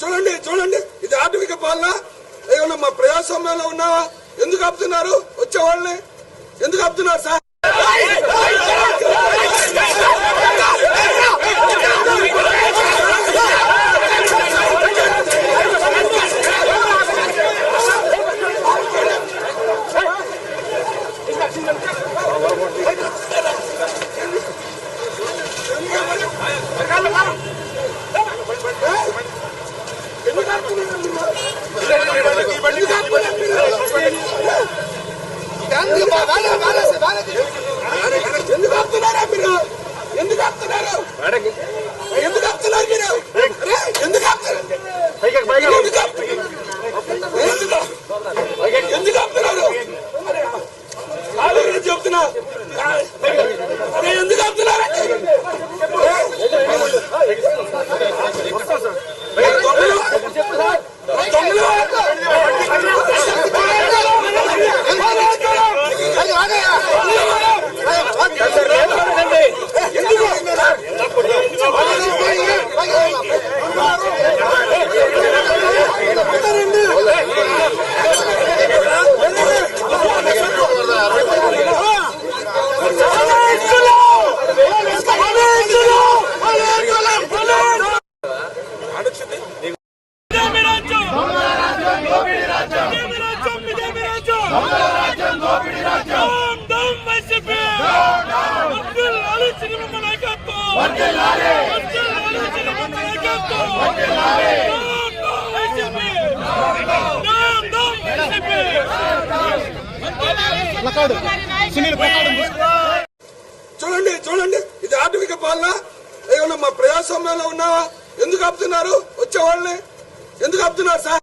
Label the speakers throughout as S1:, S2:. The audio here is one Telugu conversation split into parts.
S1: చూడండి చూడండి. ఇది ఆర్థిక పాలన. ఏమన్నా మా ప్రజాస్వామ్యంలో ఉన్నావా? ఎందుకు ఆపుతున్నారు? వచ్చేవాళ్ళని ఎందుకు ఆపుతున్నారు సార్? ఎందుకు ఆపుతున్నారా? మీరు ఎందుకు ఆపుతున్నారు మీరు అరే, ఎందుకు ఆపుతున్నారు ఎందుకు ఆపుతున్నారు? ఎందుకు ఎందుకు ఆపుతున్నారు అరే, ఆగు, నేను చెప్తున్నా అరే, ఎందుకు ఆపుతున్నారు దొంగలు దొంగలు చూడండి చూడండి. ఇది ఆటవిక పాలన. ఏమన్నా మా ప్రజాస్వామ్యంలో ఉన్నావా? ఎందుకు ఆపుతున్నారు? వచ్చే వాళ్ళని. ఎందుకు ఆపుతున్నారు సార్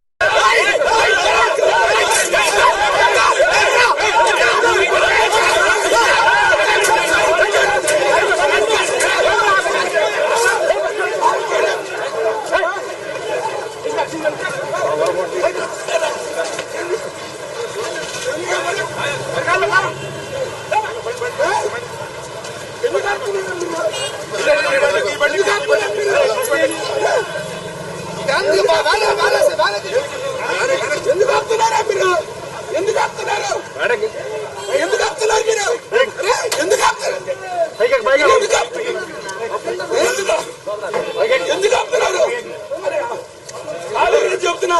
S1: ఎందుకు ఆపుతున్నారు ఎందుకు ఆపుతున్నారు అరే, ఎందుకు ఆపుతున్నారా మీరు? ఎందుకు ఆపుతున్నారు? ఎందుకు ఆపుతున్నారు మీరు? ఎందుకు ఆపుతున్నారు? ఎందుకు ఆపుతున్నారు? చెప్తున్నా.